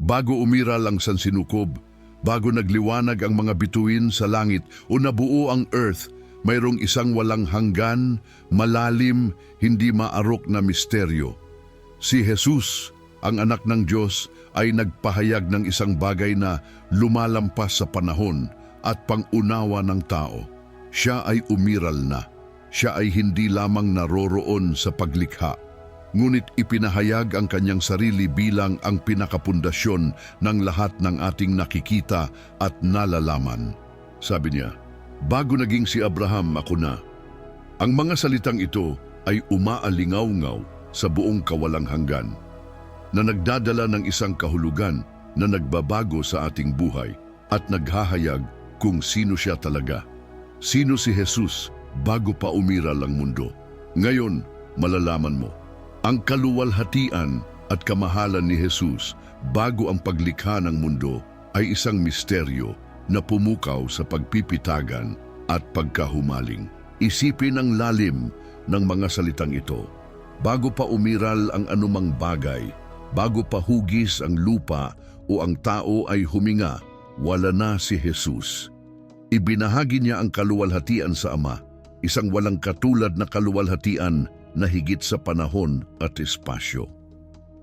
Bago umiral ang sansinukob, bago nagliwanag ang mga bituin sa langit o nabuo ang earth, mayroong isang walang hanggan, malalim, hindi maarok na misteryo. Si Jesus, ang anak ng Diyos, ay nagpahayag ng isang bagay na lumalampas sa panahon at pangunawa ng tao. Siya ay umiral na. Siya ay hindi lamang naroroon sa paglikha, ngunit ipinahayag ang kanyang sarili bilang ang pinakapundasyon ng lahat ng ating nakikita at nalalaman. Sabi niya, Bago naging si Abraham ako na. Ang mga salitang ito ay umaalingaw-ngaw sa buong kawalang hanggan na nagdadala ng isang kahulugan na nagbabago sa ating buhay at naghahayag kung sino siya talaga. Sino si Jesus bago pa umiral ang mundo. Ngayon, malalaman mo, ang kaluwalhatian at kamahalan ni Jesus bago ang paglikha ng mundo ay isang misteryo na pumukaw sa pagpipitagan at pagkahumaling. Isipin ang lalim ng mga salitang ito. Bago pa umiral ang anumang bagay, bago pa hugis ang lupa o ang tao ay huminga, wala na si Jesus. Ibinahagi niya ang kaluwalhatian sa Ama, isang walang katulad na kaluwalhatian na higit sa panahon at espasyo.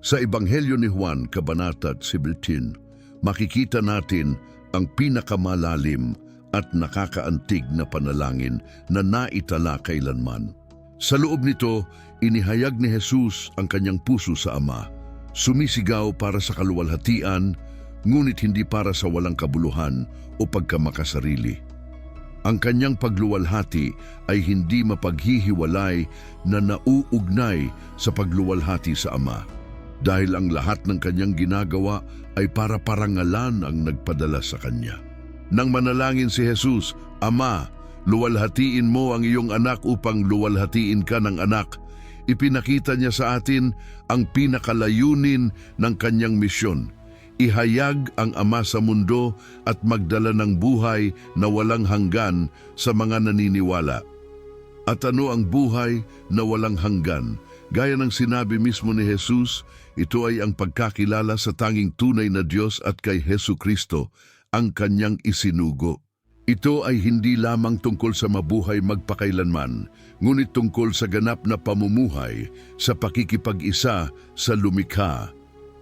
Sa Ebanghelyo ni Juan, Kabanata 17, makikita natin ang pinakamalalim at nakakaantig na panalangin na naitala kailanman. Sa loob nito, inihayag ni Jesus ang kanyang puso sa Ama. Sumisigaw para sa kaluwalhatian, ngunit hindi para sa walang kabuluhan o pagkamakasarili. Ang kanyang pagluwalhati ay hindi mapaghihiwalay na nauugnay sa pagluwalhati sa Ama. Dahil ang lahat ng kanyang ginagawa ay para parangalan ang nagpadala sa kanya. Nang manalangin si Jesus, Ama, luwalhatiin mo ang iyong anak upang luwalhatiin ka ng anak. Ipinakita niya sa atin ang pinakalayunin ng kanyang misyon. Ihayag ang Ama sa mundo at magdala ng buhay na walang hanggan sa mga naniniwala. At ano ang buhay na walang hanggan? Gaya ng sinabi mismo ni Jesus, ito ay ang pagkakilala sa tanging tunay na Diyos at kay Hesu Kristo, ang kanyang isinugo. Ito ay hindi lamang tungkol sa mabuhay magpakailanman, ngunit tungkol sa ganap na pamumuhay sa pakikipag-isa sa lumikha.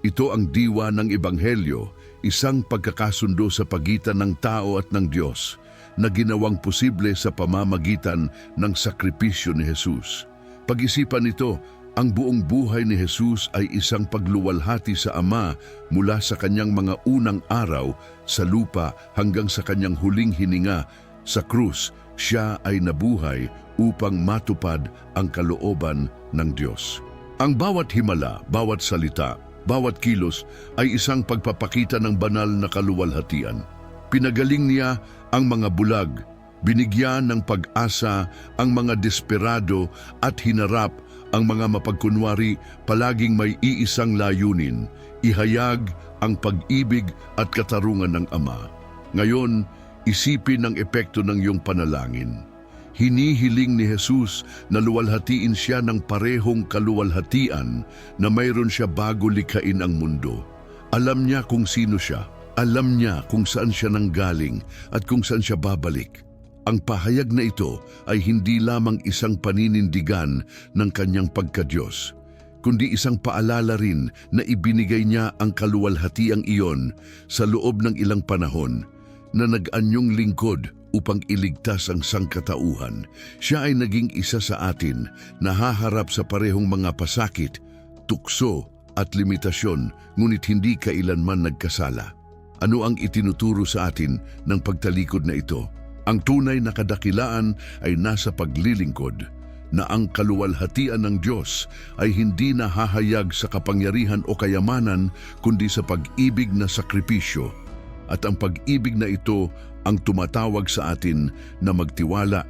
Ito ang diwa ng Ebanghelyo, isang pagkakasundo sa pagitan ng tao at ng Diyos na ginawang posible sa pamamagitan ng sakripisyo ni Jesus. Pag-isipan nito, ang buong buhay ni Jesus ay isang pagluwalhati sa Ama mula sa kanyang mga unang araw sa lupa hanggang sa kanyang huling hininga sa krus. Siya ay nabuhay upang matupad ang kalooban ng Diyos. Ang bawat himala, bawat salita, bawat kilos ay isang pagpapakita ng banal na kaluwalhatian. Pinagaling niya ang mga bulag, binigyan ng pag-asa ang mga desperado at hinarap ang mga mapagkunwari palaging may iisang layunin, ihayag ang pag-ibig at katarungan ng Ama. Ngayon, isipin ang epekto ng iyong panalangin. Hinihiling ni Jesus na luwalhatiin siya ng parehong kaluwalhatian na mayroon siya bago likhain ang mundo. Alam niya kung sino siya. Alam niya kung saan siya nanggaling at kung saan siya babalik. Ang pahayag na ito ay hindi lamang isang paninindigan ng kanyang pagkadyos, kundi isang paalala rin na ibinigay niya ang kaluwalhatiang iyon sa loob ng ilang panahon na nag-anyong lingkod upang iligtas ang sangkatauhan. Siya ay naging isa sa atin na haharap sa parehong mga pasakit, tukso at limitasyon ngunit hindi kailanman nagkasala. Ano ang itinuturo sa atin ng pagtalikod na ito? Ang tunay na kadakilaan ay nasa paglilingkod na ang kaluwalhatian ng Diyos ay hindi nahahayag sa kapangyarihan o kayamanan kundi sa pag-ibig na sakripisyo. At ang pag-ibig na ito ang tumatawag sa atin na magtiwala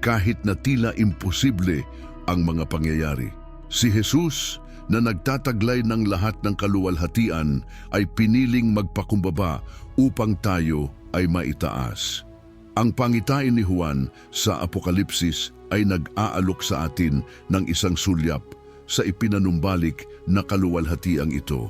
kahit na tila imposible ang mga pangyayari. Si Jesus na nagtataglay ng lahat ng kaluwalhatian ay piniling magpakumbaba upang tayo ay maitaas. Ang pangitain ni Juan sa Apokalipsis ay nag-aalok sa atin ng isang sulyap sa ipinanumbalik na kaluwalhatiang ito.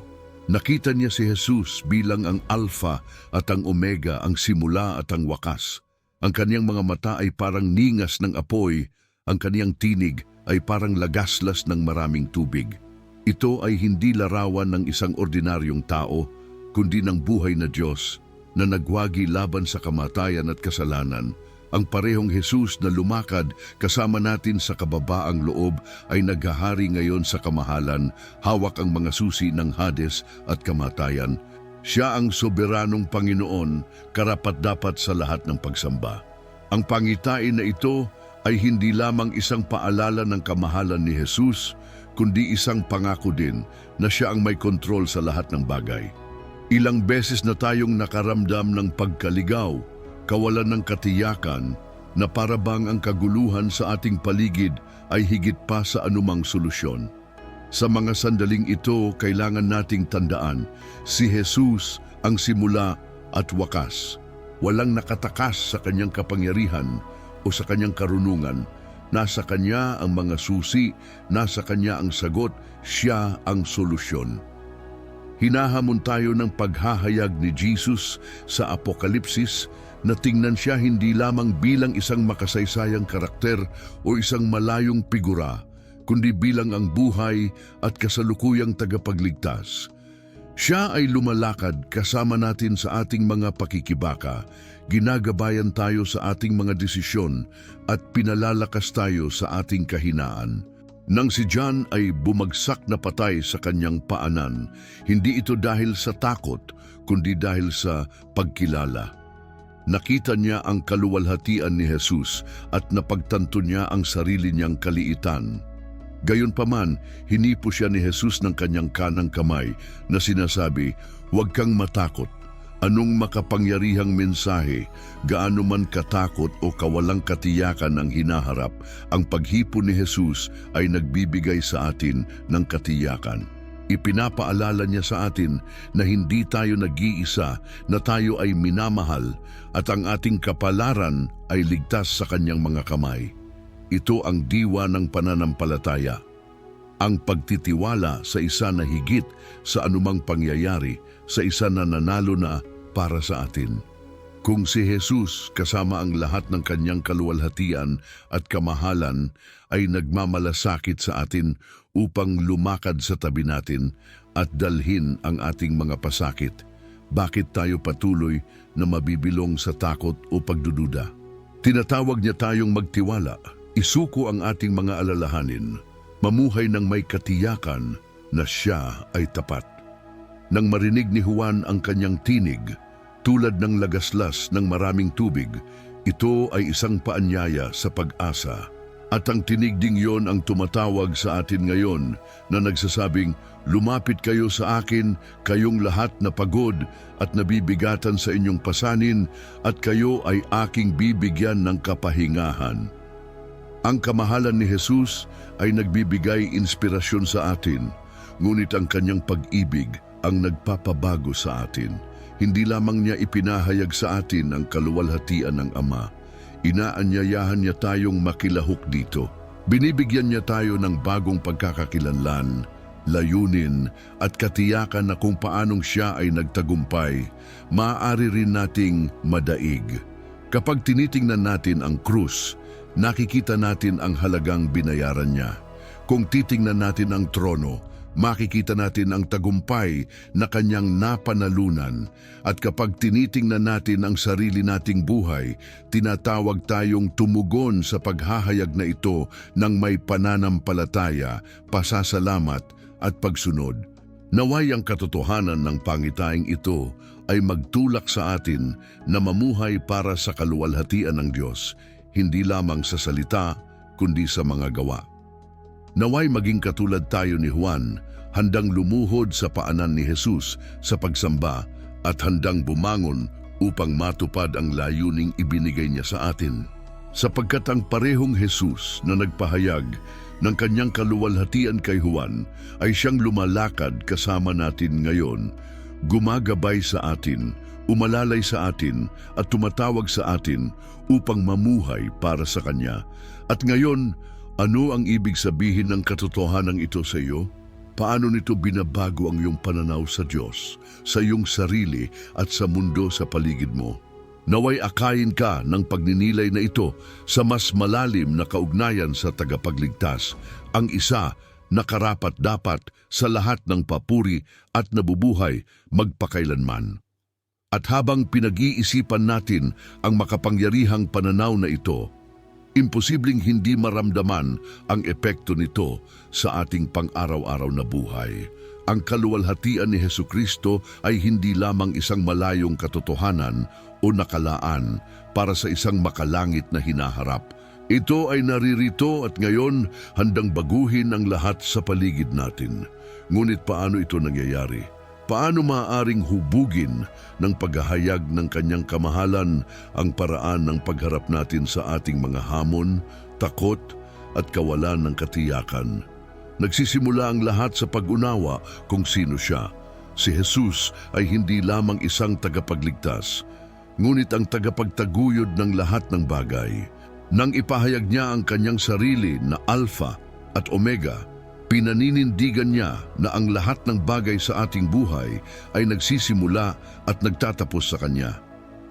Nakita niya si Jesus bilang ang Alpha at ang Omega, ang simula at ang wakas. Ang kaniyang mga mata ay parang ningas ng apoy, ang kaniyang tinig ay parang lagaslas ng maraming tubig. Ito ay hindi larawan ng isang ordinaryong tao, kundi ng buhay na Diyos na nagwagi laban sa kamatayan at kasalanan. Ang parehong Jesus na lumakad kasama natin sa kababaang loob ay naghahari ngayon sa kamahalan, hawak ang mga susi ng Hades at kamatayan. Siya ang soberanong Panginoon, karapat-dapat sa lahat ng pagsamba. Ang pangitain na ito ay hindi lamang isang paalala ng kamahalan ni Jesus, kundi isang pangako din na siya ang may kontrol sa lahat ng bagay. Ilang beses na tayong nakaramdam ng pagkaligaw, kawalan ng katiyakan, na parabang ang kaguluhan sa ating paligid ay higit pa sa anumang solusyon. Sa mga sandaling ito, kailangan nating tandaan, si Jesus ang simula at wakas. Walang nakatakas sa kanyang kapangyarihan o sa kanyang karunungan. Nasa kanya ang mga susi, nasa kanya ang sagot, siya ang solusyon. Hinahamon tayo ng paghahayag ni Jesus sa Apokalipsis na tingnan siya hindi lamang bilang isang makasaysayang karakter o isang malayong figura, kundi bilang ang buhay at kasalukuyang tagapagligtas. Siya ay lumalakad kasama natin sa ating mga pakikibaka, ginagabayan tayo sa ating mga desisyon at pinalalakas tayo sa ating kahinaan. Nang si John ay bumagsak na patay sa kanyang paanan, hindi ito dahil sa takot, kundi dahil sa pagkilala. Nakita niya ang kaluwalhatian ni Jesus at napagtanto niya ang sarili niyang kaliitan. Gayunpaman, hinipo siya ni Jesus ng kanyang kanang kamay na sinasabi, Huwag kang matakot. Anong makapangyarihang mensahe, gaano man katakot o kawalang katiyakan ang hinaharap, ang paghipo ni Jesus ay nagbibigay sa atin ng katiyakan. Ipinapaalala niya sa atin na hindi tayo nag-iisa, na tayo ay minamahal at ang ating kapalaran ay ligtas sa kanyang mga kamay. Ito ang diwa ng pananampalataya. Ang pagtitiwala sa isa na higit sa anumang pangyayari, sa isa na nanalo na para sa atin. Kung si Jesus kasama ang lahat ng kanyang kaluwalhatian at kamahalan ay nagmamalasakit sa atin upang lumakad sa tabi natin at dalhin ang ating mga pasakit, bakit tayo patuloy na mabibilong sa takot o pagdududa? Tinatawag niya tayong magtiwala, isuko ang ating mga alalahanin, mamuhay ng may katiyakan na siya ay tapat. Nang marinig ni Juan ang kanyang tinig, tulad ng lagaslas ng maraming tubig, ito ay isang paanyaya sa pag-asa. At ang tinig ding yon ang tumatawag sa atin ngayon na nagsasabing, Lumapit kayo sa akin, kayong lahat na pagod at nabibigatan sa inyong pasanin, at kayo ay aking bibigyan ng kapahingahan. Ang kamahalan ni Jesus ay nagbibigay inspirasyon sa atin, ngunit ang kanyang pag-ibig ang nagpapabago sa atin. Hindi lamang niya ipinahayag sa atin ang kaluwalhatian ng Ama, inaanyayahan niya tayong makilahok dito. Binibigyan niya tayo ng bagong pagkakakilanlan, layunin at katiyakan na kung paanong siya ay nagtagumpay, maaari rin nating madaig. Kapag tinitingnan natin ang krus, nakikita natin ang halagang binayaran niya. Kung titingnan natin ang trono, makikita natin ang tagumpay na kanyang napanalunan. At kapag tinitingnan natin ang sarili nating buhay, tinatawag tayong tumugon sa paghahayag na ito ng may pananampalataya, pasasalamat at pagsunod. Naway ang katotohanan ng pangitaing ito ay magtulak sa atin na mamuhay para sa kaluwalhatian ng Diyos, hindi lamang sa salita, kundi sa mga gawa. Naway maging katulad tayo ni Juan, handang lumuhod sa paanan ni Jesus sa pagsamba at handang bumangon upang matupad ang layuning ibinigay niya sa atin. Sapagkat ang parehong Jesus na nagpahayag ng kanyang kaluwalhatian kay Juan ay siyang lumalakad kasama natin ngayon, gumagabay sa atin, umalalay sa atin at tumatawag sa atin upang mamuhay para sa Kanya. At ngayon, ano ang ibig sabihin ng katotohanan ito sa iyo? Paano nito binabago ang iyong pananaw sa Diyos, sa iyong sarili at sa mundo sa paligid mo? Naway akayin ka ng pagninilay na ito sa mas malalim na kaugnayan sa tagapagligtas, ang isa na karapat dapat sa lahat ng papuri at nabubuhay magpakailanman. At habang pinag-iisipan natin ang makapangyarihang pananaw na ito, imposibleng hindi maramdaman ang epekto nito sa ating pang-araw-araw na buhay. Ang kaluwalhatian ni Heso Kristo ay hindi lamang isang malayong katotohanan o nakalaan para sa isang makalangit na hinaharap. Ito ay naririto at ngayon handang baguhin ang lahat sa paligid natin. Ngunit paano ito nangyayari? Paano maaaring hubugin ng paghahayag ng kanyang kamahalan ang paraan ng pagharap natin sa ating mga hamon, takot at kawalan ng katiyakan? Nagsisimula ang lahat sa pag-unawa kung sino siya. Si Jesus ay hindi lamang isang tagapagligtas, ngunit ang tagapagtaguyod ng lahat ng bagay. Nang ipahayag niya ang kanyang sarili na Alpha at Omega, pinaninindigan niya na ang lahat ng bagay sa ating buhay ay nagsisimula at nagtatapos sa Kanya.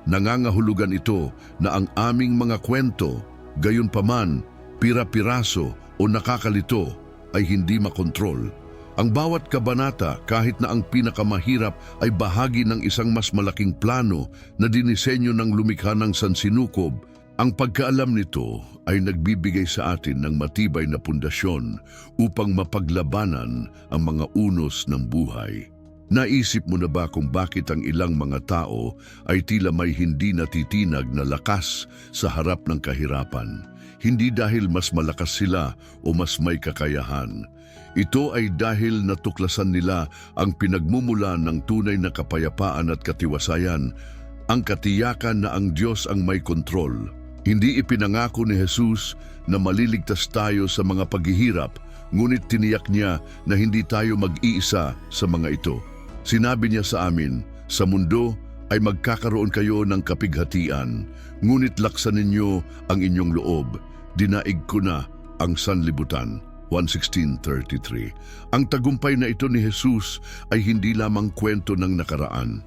Nangangahulugan ito na ang aming mga kwento, gayon paman, pira-piraso o nakakalito ay hindi makontrol. Ang bawat kabanata kahit na ang pinakamahirap ay bahagi ng isang mas malaking plano na dinisenyo ng lumikha ng sansinukob ang pagkaalam nito ay nagbibigay sa atin ng matibay na pundasyon upang mapaglabanan ang mga unos ng buhay. Naisip mo na ba kung bakit ang ilang mga tao ay tila may hindi natitinag na lakas sa harap ng kahirapan? Hindi dahil mas malakas sila o mas may kakayahan. Ito ay dahil natuklasan nila ang pinagmumula ng tunay na kapayapaan at katiwasayan, ang katiyakan na ang Diyos ang may kontrol. Hindi ipinangako ni Jesus na maliligtas tayo sa mga paghihirap, ngunit tiniyak niya na hindi tayo mag-iisa sa mga ito. Sinabi niya sa amin, sa mundo ay magkakaroon kayo ng kapighatian, ngunit laksan ninyo ang inyong loob. Dinaig ko na ang sanlibutan. 116.33 Ang tagumpay na ito ni Jesus ay hindi lamang kwento ng nakaraan.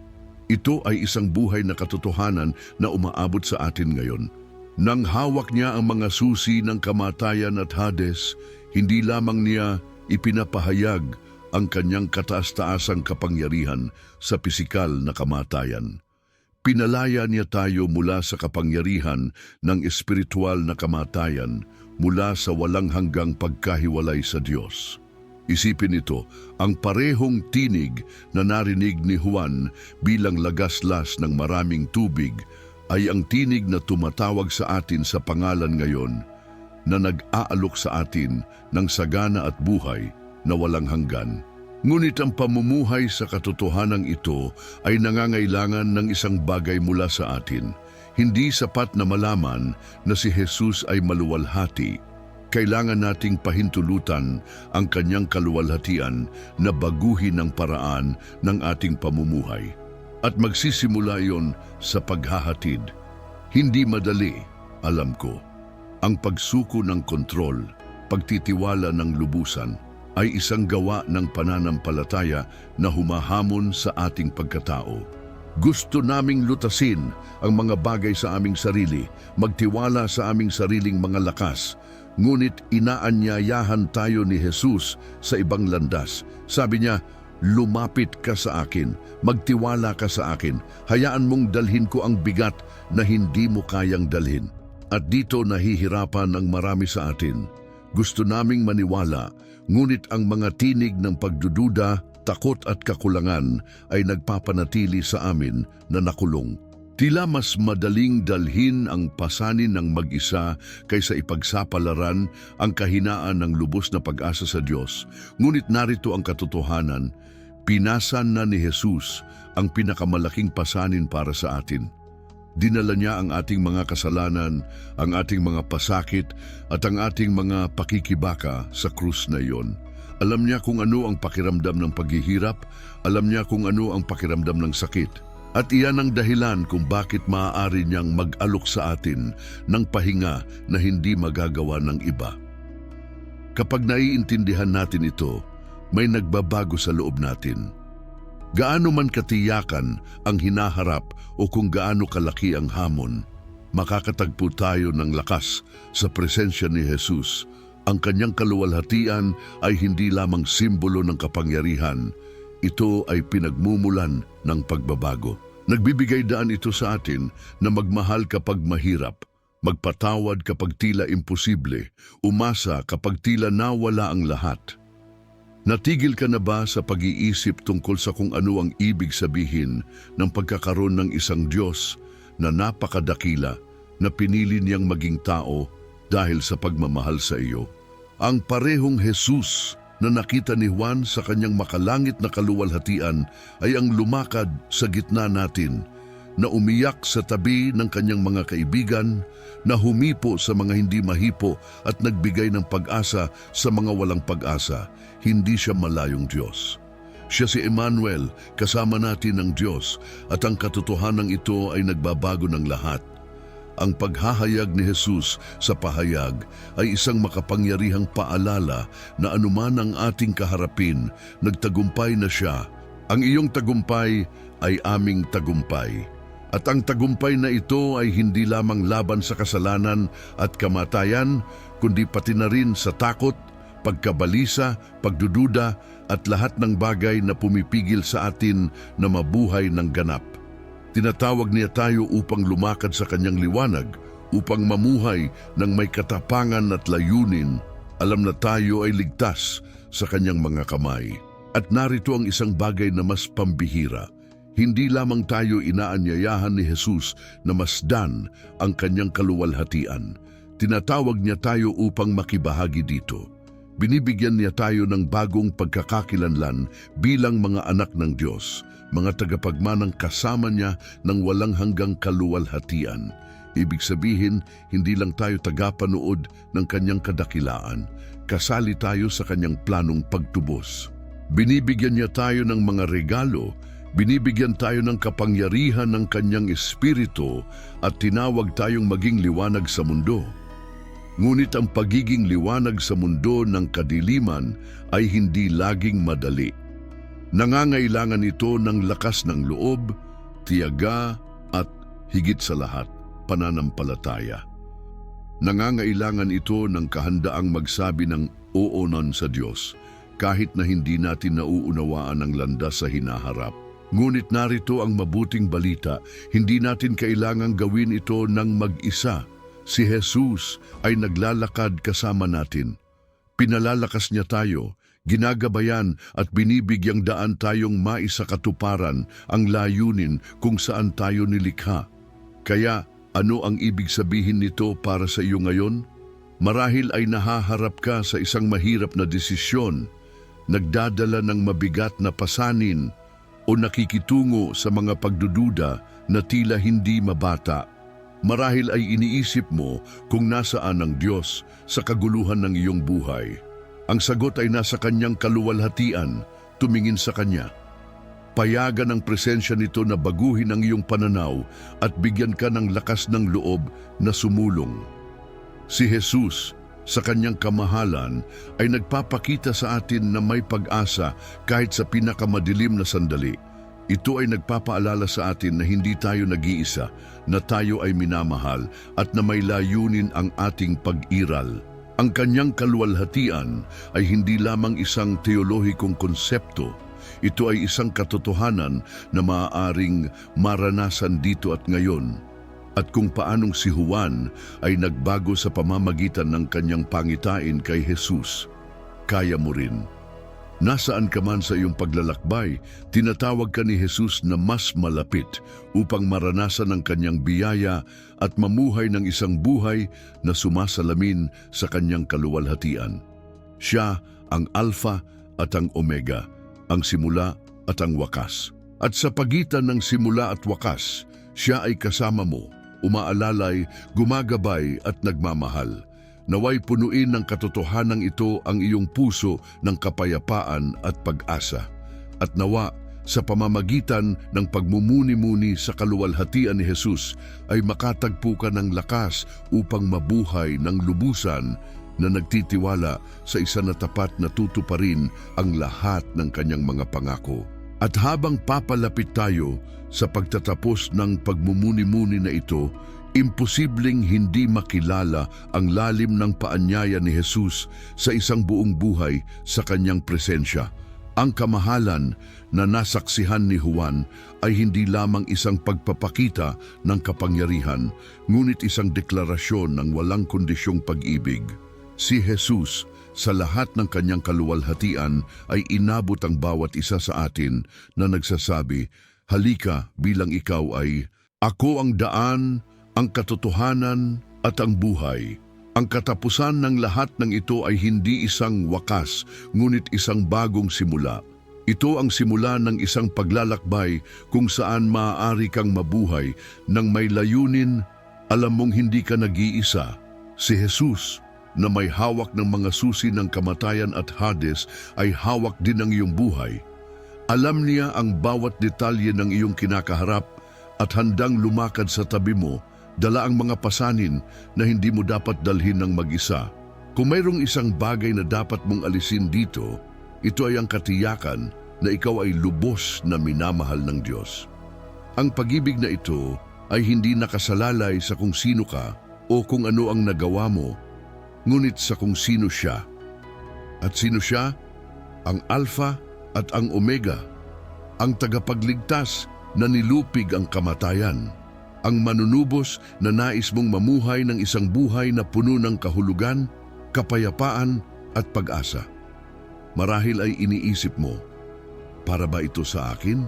Ito ay isang buhay na katotohanan na umaabot sa atin ngayon. Nang hawak niya ang mga susi ng kamatayan at Hades, hindi lamang niya ipinapahayag ang kanyang kataas-taasang kapangyarihan sa pisikal na kamatayan. Pinalaya niya tayo mula sa kapangyarihan ng espiritual na kamatayan mula sa walang hanggang pagkahiwalay sa Diyos. Isipin ito, ang parehong tinig na narinig ni Juan bilang lagaslas ng maraming tubig ay ang tinig na tumatawag sa atin sa pangalan ngayon na nag-aalok sa atin ng sagana at buhay na walang hanggan. Ngunit ang pamumuhay sa katotohanan ito ay nangangailangan ng isang bagay mula sa atin. Hindi sapat na malaman na si Jesus ay maluwalhati. Kailangan nating pahintulutan ang kanyang kaluwalhatian na baguhin ang paraan ng ating pamumuhay. At magsisimula iyon sa paghahatid. Hindi madali, alam ko. Ang pagsuko ng kontrol, pagtitiwala ng lubusan, ay isang gawa ng pananampalataya na humahamon sa ating pagkatao. Gusto naming lutasin ang mga bagay sa aming sarili, magtiwala sa aming sariling mga lakas, ngunit inaanyayahan tayo ni Jesus sa ibang landas. Sabi niya, lumapit ka sa akin, magtiwala ka sa akin, hayaan mong dalhin ko ang bigat na hindi mo kayang dalhin. At dito nahihirapan ang marami sa atin. Gusto naming maniwala, ngunit ang mga tinig ng pagdududa, takot at kakulangan ay nagpapanatili sa amin na nakulong. Tila mas madaling dalhin ang pasanin ng mag-isa kaysa ipagsapalaran ang kahinaan ng lubos na pag-asa sa Diyos. Ngunit narito ang katotohanan, pinasan na ni Jesus ang pinakamalaking pasanin para sa atin. Dinala niya ang ating mga kasalanan, ang ating mga pasakit at ang ating mga pakikibaka sa krus na iyon. Alam niya kung ano ang pakiramdam ng paghihirap, alam niya kung ano ang pakiramdam ng sakit. At iyan ang dahilan kung bakit maaari niyang mag-alok sa atin ng pahinga na hindi magagawa ng iba. Kapag naiintindihan natin ito, may nagbabago sa loob natin. Gaano man katiyakan ang hinaharap o kung gaano kalaki ang hamon, makakatagpo tayo ng lakas sa presensya ni Jesus. Ang kanyang kaluwalhatian ay hindi lamang simbolo ng kapangyarihan, ito ay pinagmumulan ng pagbabago. Nagbibigay daan ito sa atin na magmahal kapag mahirap, magpatawad kapag tila imposible, umasa kapag tila nawala ang lahat. Natigil ka na ba sa pag-iisip tungkol sa kung ano ang ibig sabihin ng pagkakaroon ng isang Diyos na napakadakila na pinili niyang maging tao dahil sa pagmamahal sa iyo? Ang parehong Jesus na nakita ni Juan sa kanyang makalangit na kaluwalhatian ay ang lumakad sa gitna natin, na umiyak sa tabi ng kanyang mga kaibigan, na humipo sa mga hindi mahipo at nagbigay ng pag-asa sa mga walang pag-asa. Hindi siya malayong Diyos. Siya si Emmanuel, kasama natin ng Diyos, at ang katotohanan ito ay nagbabago ng lahat. Ang paghahayag ni Jesus sa pahayag ay isang makapangyarihang paalala na anuman ang ating kaharapin, nagtagumpay na siya. Ang iyong tagumpay ay aming tagumpay. At ang tagumpay na ito ay hindi lamang laban sa kasalanan at kamatayan, kundi pati na rin sa takot, pagkabalisa, pagdududa at lahat ng bagay na pumipigil sa atin na mabuhay ng ganap. Tinatawag niya tayo upang lumakad sa kanyang liwanag, upang mamuhay ng may katapangan at layunin. Alam na tayo ay ligtas sa kanyang mga kamay. At narito ang isang bagay na mas pambihira. Hindi lamang tayo inaanyayahan ni Jesus na masdan ang kanyang kaluwalhatian. Tinatawag niya tayo upang makibahagi dito. Binibigyan niya tayo ng bagong pagkakakilanlan bilang mga anak ng Diyos, mga tagapagmanang kasama niya ng walang hanggang kaluwalhatian. Ibig sabihin, hindi lang tayo tagapanood ng kanyang kadakilaan, kasali tayo sa kanyang planong pagtubos. Binibigyan niya tayo ng mga regalo, binibigyan tayo ng kapangyarihan ng kanyang espiritu at tinawag tayong maging liwanag sa mundo. Ngunit ang pagiging liwanag sa mundo ng kadiliman ay hindi laging madali. Nangangailangan ito ng lakas ng loob, tiyaga at higit sa lahat, pananampalataya. Nangangailangan ito ng kahandaang magsabi ng oo nan sa Diyos kahit na hindi natin nauunawaan ang landas sa hinaharap. Ngunit narito ang mabuting balita, hindi natin kailangang gawin ito ng mag-isa. Si Jesus ay naglalakad kasama natin. Pinalalakas niya tayo, ginagabayan at binibigyang daan tayong maisakatuparan ang layunin kung saan tayo nilikha. Kaya ano ang ibig sabihin nito para sa iyo ngayon? Marahil ay nahaharap ka sa isang mahirap na desisyon, nagdadala ng mabigat na pasanin o nakikitungo sa mga pagdududa na tila hindi mabata. Marahil ay iniisip mo kung nasaan ang Diyos sa kaguluhan ng iyong buhay. Ang sagot ay nasa kanyang kaluwalhatian, tumingin sa kanya. Payagan ang presensya nito na baguhin ang iyong pananaw at bigyan ka ng lakas ng loob na sumulong. Si Jesus, sa kanyang kamahalan, ay nagpapakita sa atin na may pag-asa kahit sa pinakamadilim na sandali. Ito ay nagpapaalala sa atin na hindi tayo nag-iisa, na tayo ay minamahal at na may layunin ang ating pag-iral. Ang kanyang kaluwalhatian ay hindi lamang isang teolohikong konsepto, ito ay isang katotohanan na maaaring maranasan dito at ngayon. At kung paanong si Juan ay nagbago sa pamamagitan ng kanyang pangitain kay Jesus, kaya mo rin. Nasaan ka man sa iyong paglalakbay, tinatawag ka ni Jesus na mas malapit upang maranasan ang kanyang biyaya at mamuhay ng isang buhay na sumasalamin sa kanyang kaluwalhatian. Siya ang Alpha at ang Omega, ang simula at ang wakas. At sa pagitan ng simula at wakas, siya ay kasama mo, umaalalay, gumagabay at nagmamahal. Naway punuin ng katotohanan ito ang iyong puso ng kapayapaan at pag-asa. At nawa, sa pamamagitan ng pagmumuni-muni sa kaluwalhatian ni Jesus ay makatagpo ka ng lakas upang mabuhay ng lubusan na nagtitiwala sa isa na tapat na tutuparin ang lahat ng kanyang mga pangako. At habang papalapit tayo sa pagtatapos ng pagmumuni-muni na ito, imposibleng hindi makilala ang lalim ng paanyaya ni Jesus sa isang buong buhay sa kanyang presensya. Ang kamahalan na nasaksihan ni Juan ay hindi lamang isang pagpapakita ng kapangyarihan, ngunit isang deklarasyon ng walang kondisyong pag-ibig. Si Jesus, sa lahat ng kanyang kaluwalhatian, ay inabot ang bawat isa sa atin na nagsasabi, Halika bilang ikaw ay, Ako ang daan, ang katotohanan at ang buhay. Ang katapusan ng lahat ng ito ay hindi isang wakas, ngunit isang bagong simula. Ito ang simula ng isang paglalakbay kung saan maaari kang mabuhay ng may layunin, alam mong hindi ka nag-iisa. Si Jesus, na may hawak ng mga susi ng kamatayan at Hades, ay hawak din ng iyong buhay. Alam niya ang bawat detalye ng iyong kinakaharap at handang lumakad sa tabi mo dala ang mga pasanin na hindi mo dapat dalhin ng mag-isa. Kung mayroong isang bagay na dapat mong alisin dito, ito ay ang katiyakan na ikaw ay lubos na minamahal ng Diyos. Ang pag-ibig na ito ay hindi nakasalalay sa kung sino ka o kung ano ang nagawa mo, ngunit sa kung sino siya. At sino siya? Ang Alpha at ang Omega, ang tagapagligtas na nilupig ang kamatayan ang manunubos na nais mong mamuhay ng isang buhay na puno ng kahulugan, kapayapaan at pag-asa. Marahil ay iniisip mo, para ba ito sa akin?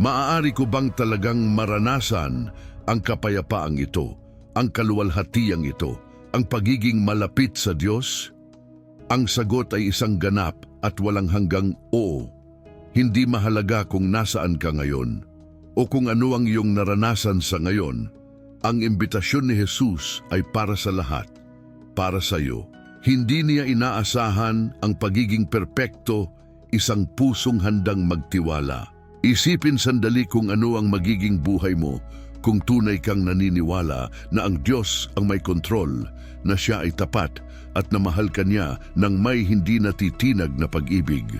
Maaari ko bang talagang maranasan ang kapayapaang ito, ang kaluwalhatiang ito, ang pagiging malapit sa Diyos? Ang sagot ay isang ganap at walang hanggang oo. Hindi mahalaga kung nasaan ka ngayon o kung ano ang iyong naranasan sa ngayon, ang imbitasyon ni Jesus ay para sa lahat, para sa iyo. Hindi niya inaasahan ang pagiging perpekto, isang pusong handang magtiwala. Isipin sandali kung ano ang magiging buhay mo kung tunay kang naniniwala na ang Diyos ang may kontrol, na siya ay tapat at na mahal ka niya ng may hindi natitinag na pag-ibig.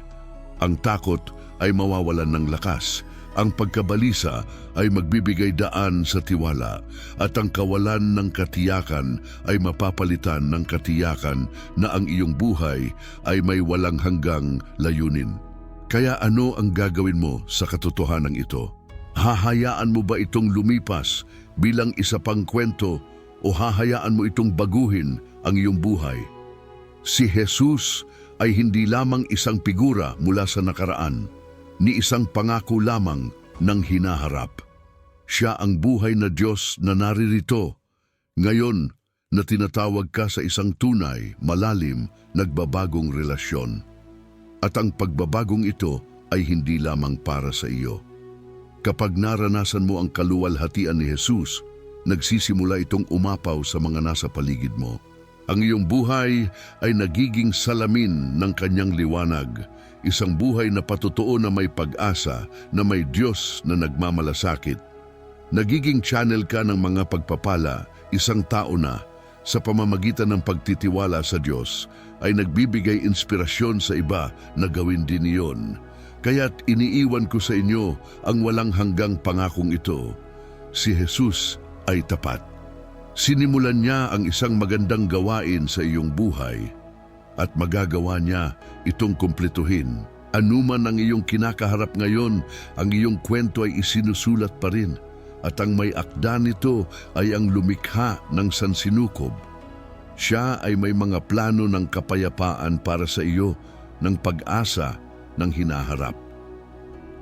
Ang takot ay mawawalan ng lakas, ang pagkabalisa ay magbibigay daan sa tiwala at ang kawalan ng katiyakan ay mapapalitan ng katiyakan na ang iyong buhay ay may walang hanggang layunin. Kaya ano ang gagawin mo sa katotohanan ito? Hahayaan mo ba itong lumipas bilang isa pang kwento o hahayaan mo itong baguhin ang iyong buhay? Si Jesus ay hindi lamang isang figura mula sa nakaraan ni isang pangako lamang ng hinaharap. Siya ang buhay na Diyos na naririto. Ngayon na tinatawag ka sa isang tunay, malalim, nagbabagong relasyon. At ang pagbabagong ito ay hindi lamang para sa iyo. Kapag naranasan mo ang kaluwalhatian ni Jesus, nagsisimula itong umapaw sa mga nasa paligid mo. Ang iyong buhay ay nagiging salamin ng kanyang liwanag, isang buhay na patutuo na may pag-asa, na may Diyos na nagmamalasakit. Nagiging channel ka ng mga pagpapala, isang tao na, sa pamamagitan ng pagtitiwala sa Diyos, ay nagbibigay inspirasyon sa iba na gawin din iyon. Kaya't iniiwan ko sa inyo ang walang hanggang pangakong ito. Si Jesus ay tapat. Sinimulan niya ang isang magandang gawain sa iyong buhay at magagawa niya itong kumpletuhin. Anuman ang iyong kinakaharap ngayon, ang iyong kwento ay isinusulat pa rin at ang may akda nito ay ang lumikha ng sansinukob. Siya ay may mga plano ng kapayapaan para sa iyo, ng pag-asa ng hinaharap.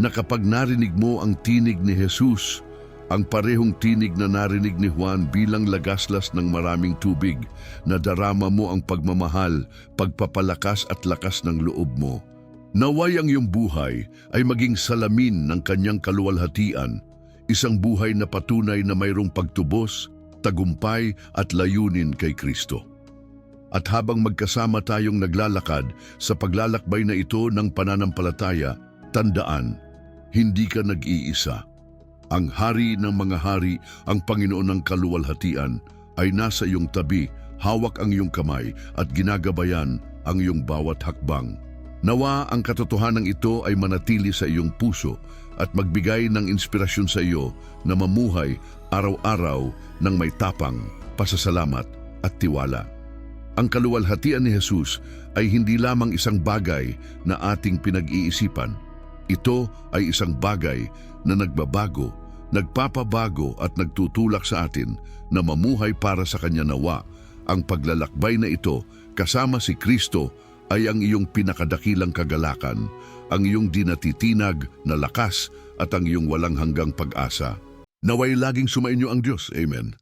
Na narinig mo ang tinig ni Jesus, ang parehong tinig na narinig ni Juan bilang lagaslas ng maraming tubig, na darama mo ang pagmamahal, pagpapalakas at lakas ng loob mo. Naway ang iyong buhay ay maging salamin ng kanyang kaluwalhatian, isang buhay na patunay na mayroong pagtubos, tagumpay at layunin kay Kristo. At habang magkasama tayong naglalakad sa paglalakbay na ito ng pananampalataya, tandaan, hindi ka nag-iisa ang hari ng mga hari, ang Panginoon ng kaluwalhatian, ay nasa iyong tabi hawak ang iyong kamay at ginagabayan ang iyong bawat hakbang. Nawa ang katotohanan ito ay manatili sa iyong puso at magbigay ng inspirasyon sa iyo na mamuhay araw-araw ng may tapang, pasasalamat at tiwala. Ang kaluwalhatian ni Jesus ay hindi lamang isang bagay na ating pinag-iisipan. Ito ay isang bagay na nagbabago, nagpapabago at nagtutulak sa atin na mamuhay para sa Kanya nawa. Ang paglalakbay na ito kasama si Kristo ay ang iyong pinakadakilang kagalakan, ang iyong dinatitinag na lakas at ang iyong walang hanggang pag-asa. Naway laging sumainyo ang Diyos. Amen.